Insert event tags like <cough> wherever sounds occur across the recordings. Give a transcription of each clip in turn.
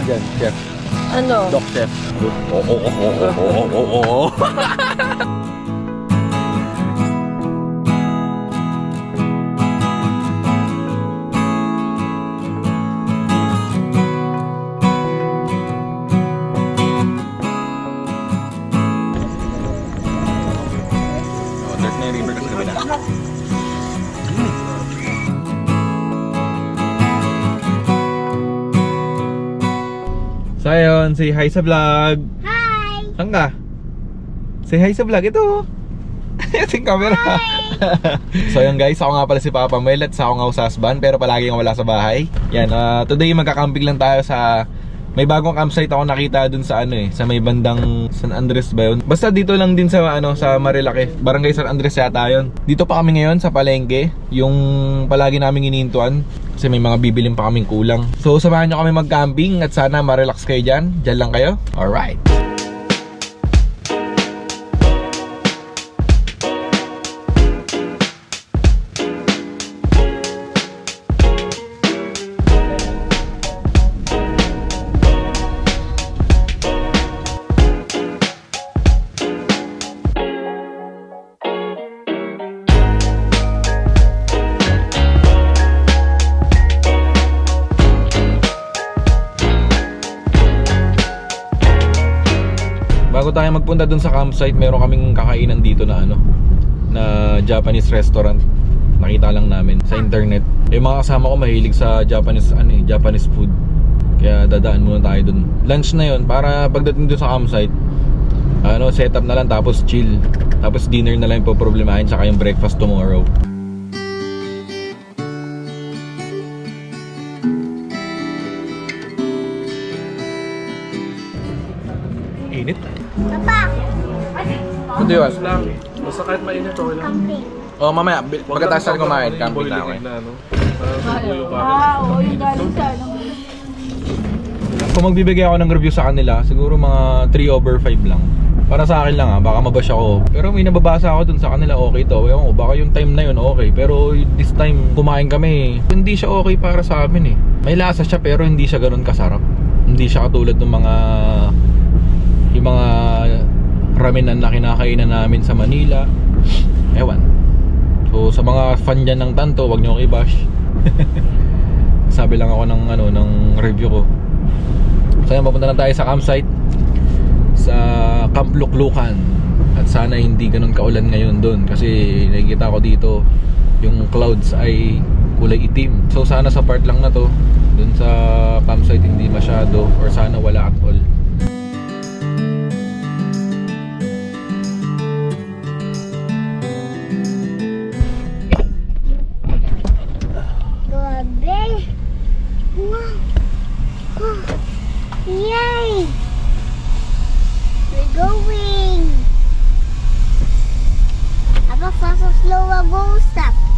tawag dyan? Chef. Ano? Doc chef. Oo, oo, oo, oo, oo, oo. So ayun, say hi sa vlog. Hi! Saan ka? Say hi sa vlog. Ito. <laughs> Ito yung camera. <laughs> so yun guys, ako nga pala si Papa Mel at sa ako nga usasban pero palagi nga wala sa bahay. Yan, ah, today magkakamping lang tayo sa may bagong campsite ako nakita dun sa ano eh, sa may bandang San Andres ba yun? Basta dito lang din sa ano, sa Marilake. Barangay San Andres yata yun. Dito pa kami ngayon sa palengke, yung palagi naming iniintuan kasi may mga bibiling pa kaming kulang. So samahan nyo kami mag-camping at sana ma-relax kayo dyan. Dyan lang kayo. Alright. Bago tayo magpunta dun sa campsite, meron kaming kakainan dito na ano, na Japanese restaurant. Nakita lang namin sa internet. Yung mga kasama ko mahilig sa Japanese ano eh, Japanese food. Kaya dadaan muna tayo dun. Lunch na yon para pagdating dun sa campsite, ano, setup na lang tapos chill. Tapos dinner na lang yung poproblemahin tsaka yung breakfast tomorrow. Ito yun. lang. Basta kahit mainit, okay lang. Camping. Oh, mamaya, bil- pagkatapos tayo kumain, camping na ako eh. Na, ano? Parang tuyo pa. Ah, oo, yung galing sa ano. Kung magbibigay ako ng review sa kanila, siguro mga 3 over 5 lang. Para sa akin lang ha, baka mabash ako. Pero may nababasa ako dun sa kanila, okay to. Ewan ko, baka yung time na yun, okay. Pero this time, kumain kami, hindi siya okay para sa amin eh. May lasa siya pero hindi siya ganun kasarap. Hindi siya katulad ng mga yung mga ramenan na kinakainan namin sa Manila. Ewan. So sa mga fan dyan ng tanto, wag akong i-bash. <laughs> Sabi lang ako ng ano ng review ko. So yan, papunta na tayo sa campsite sa Camp Luklukan. At sana hindi ganun kaulan ngayon doon kasi nakikita ko dito yung clouds ay kulay itim. So sana sa part lang na to, doon sa campsite hindi masyado or sana wala at all. going. Have a fast slower go stop.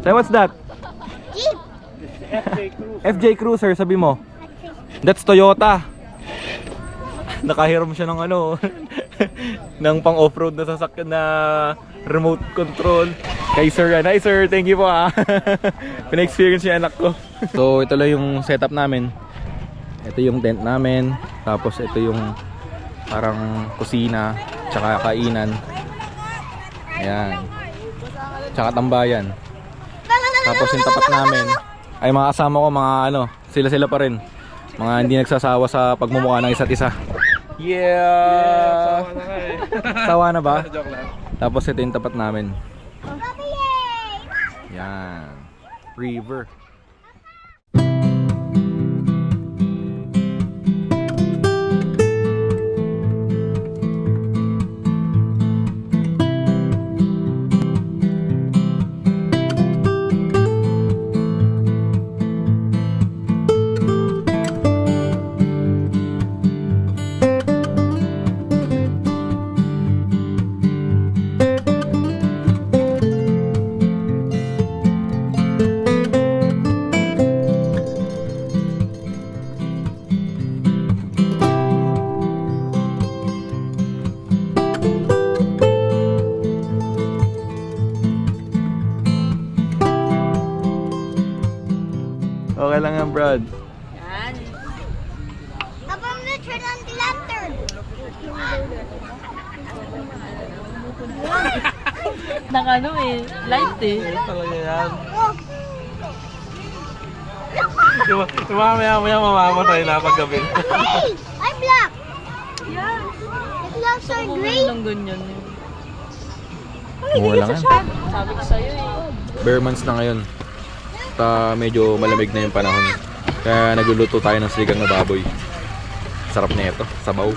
Say, what's that? Jeep. FJ Cruiser, sabi mo. That's Toyota. Nakahiram siya ng ano, <laughs> ng pang off-road na sasakyan na remote control. Kay Sir, yan. Hi Sir, thank you po ah. <laughs> Pina-experience yung anak ko. <laughs> so, ito lang yung setup namin. Ito yung tent namin. Tapos ito yung parang kusina, tsaka kainan. Ayan. Tsaka tambayan. Tapos yung tapat namin ay mga kasama ko mga ano, sila-sila pa rin. Mga hindi nagsasawa sa pagmumukha ng isa't isa. Yeah! Tawa na ka. Tawa na ba? Tapos ito yung tapat namin. Yan. River. Okay lang yan, Brad. Yan. Papa, I'm gonna turn on the lantern. <laughs> Nang ano eh, light eh. Talaga yan. Oh, Diba, diba maya maya mamamatay na pag gabi. hey! I'm black. Yan. The clouds are gray. lang ganyan eh. Mura lang yan. Sabi ko sa'yo eh. Bare months na ngayon. At ah, medyo malamig na yung panahon. Kaya nagluluto tayo ng sigang na baboy. Sarap na ito, sabaw.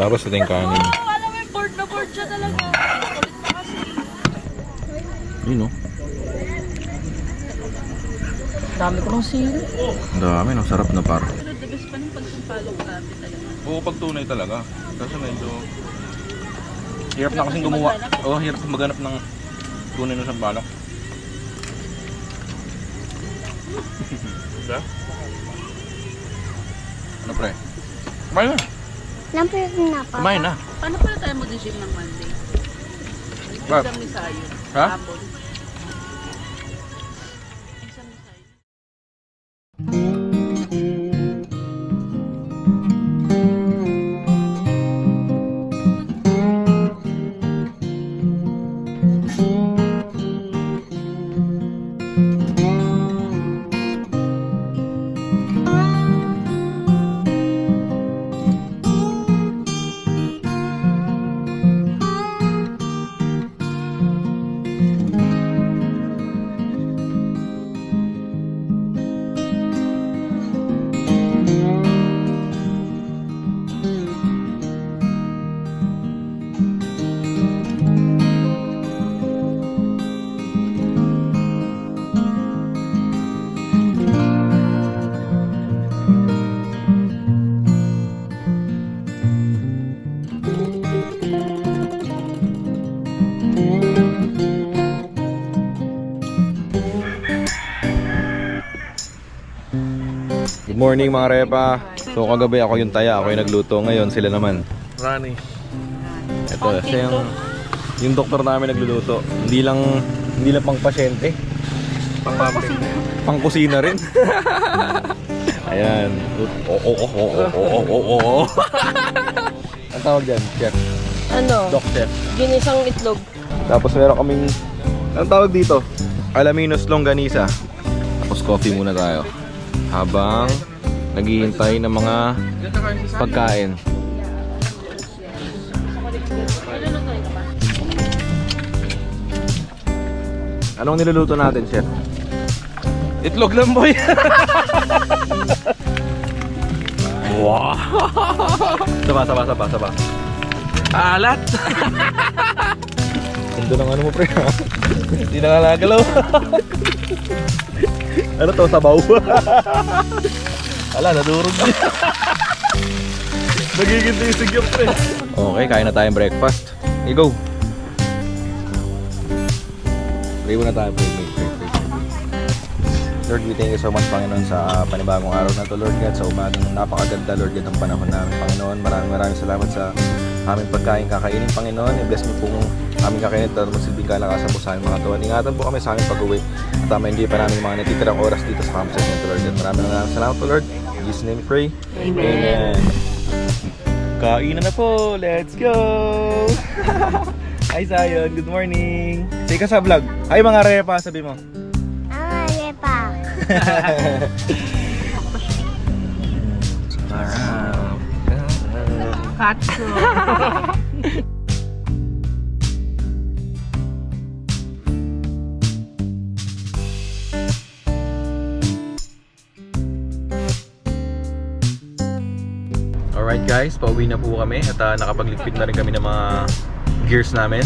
Tapos ito yung kanin. Oh, alam mo yung board na board siya talaga. Kulit na kasi. Yun no? Dami ko ng sili. Dami no, sarap na par. Pero the best pa ng pagsampalok natin talaga. Oo, pag tunay talaga. Kasi medyo... Hirap na kasing gumawa. Oo, oh, hirap maganap ng tunay ng sambalak. Diba? Ano pre? Kumain na. Lamper na pa. Kumain na. Paano pala tayo mag-gym ng Monday? Exam ni Sayo. Ha? Hapon. Morning mga repa. So kagabi ako yung taya, ako yung nagluto. Ngayon sila naman. Running. Ito, siya yung, yung doktor namin nagluluto. Hindi lang hindi lang pang pasyente, Pang-pumping. pang kusina rin. <laughs> Ayan. Oo, oo, oo, oo, oo. Ang tawag dyan, chef. Ano? Doc chef. Ginisang itlog. Tapos meron kaming, anong tawag dito? Alaminos longganisa. Tapos coffee muna tayo. Habang naghihintay ng mga pagkain. Anong niluluto natin, chef? Itlog lang boy. Wow! saba, saba, saba, saba. Alat. <laughs> Ganda ng ano mo, pre. Hindi na nagalaw. <laughs> ano to, sabaw? <laughs> Ala, nadurog din. Nagiging tisig yung pre. Okay, kain na tayong breakfast. Hey, go! Pray muna tayo. Pray, pray. Lord, we thank you so much, Panginoon, sa panibagong araw na to, Lord God, sa umagang napakaganda, Lord God, ang panahon namin, Panginoon. Maraming maraming salamat sa aming pagkain kakainin, Panginoon. I-bless mo pong aming kakainin at magsilbing kalakasan po sa aming mga tuwan. Ingatan po kami sa aming pag-uwi at tama hindi pa namin mga natitirang oras dito sa campsite nito, Lord God. Maraming maraming salamat po, Lord. In Jesus' name pray. Amen. Kainan na po. Let's go! <laughs> Hi, Zion. Good morning. Say ka sa vlog. Hi, mga repa. Sabi mo. Ah, lepa. Katso. <laughs> <laughs> guys, pauwi na po kami at uh, nakapagligpit na rin kami ng mga gears namin.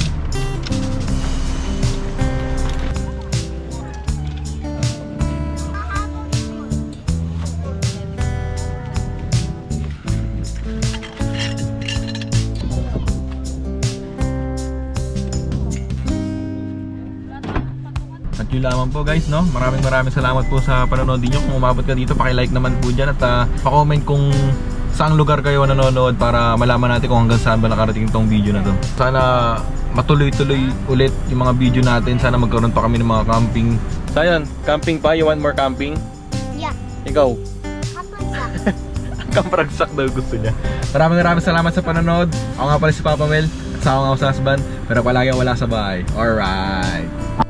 At yun lamang po guys, no? Maraming maraming salamat po sa panonood niyo. Kung umabot ka dito, paki-like naman po dyan at uh, pa-comment kung saang lugar kayo nanonood para malaman natin kung hanggang saan ba nakarating tong video na to. Sana matuloy-tuloy ulit yung mga video natin. Sana magkaroon pa kami ng mga camping. Sayan, camping pa? You want more camping? Yeah. Ikaw? Kapansa. Kampragsak daw gusto niya. Maraming maraming salamat sa panonood. Ako nga pala si Papa Mel. Kasama nga ako sa husband. Pero palagi wala sa bahay. Alright.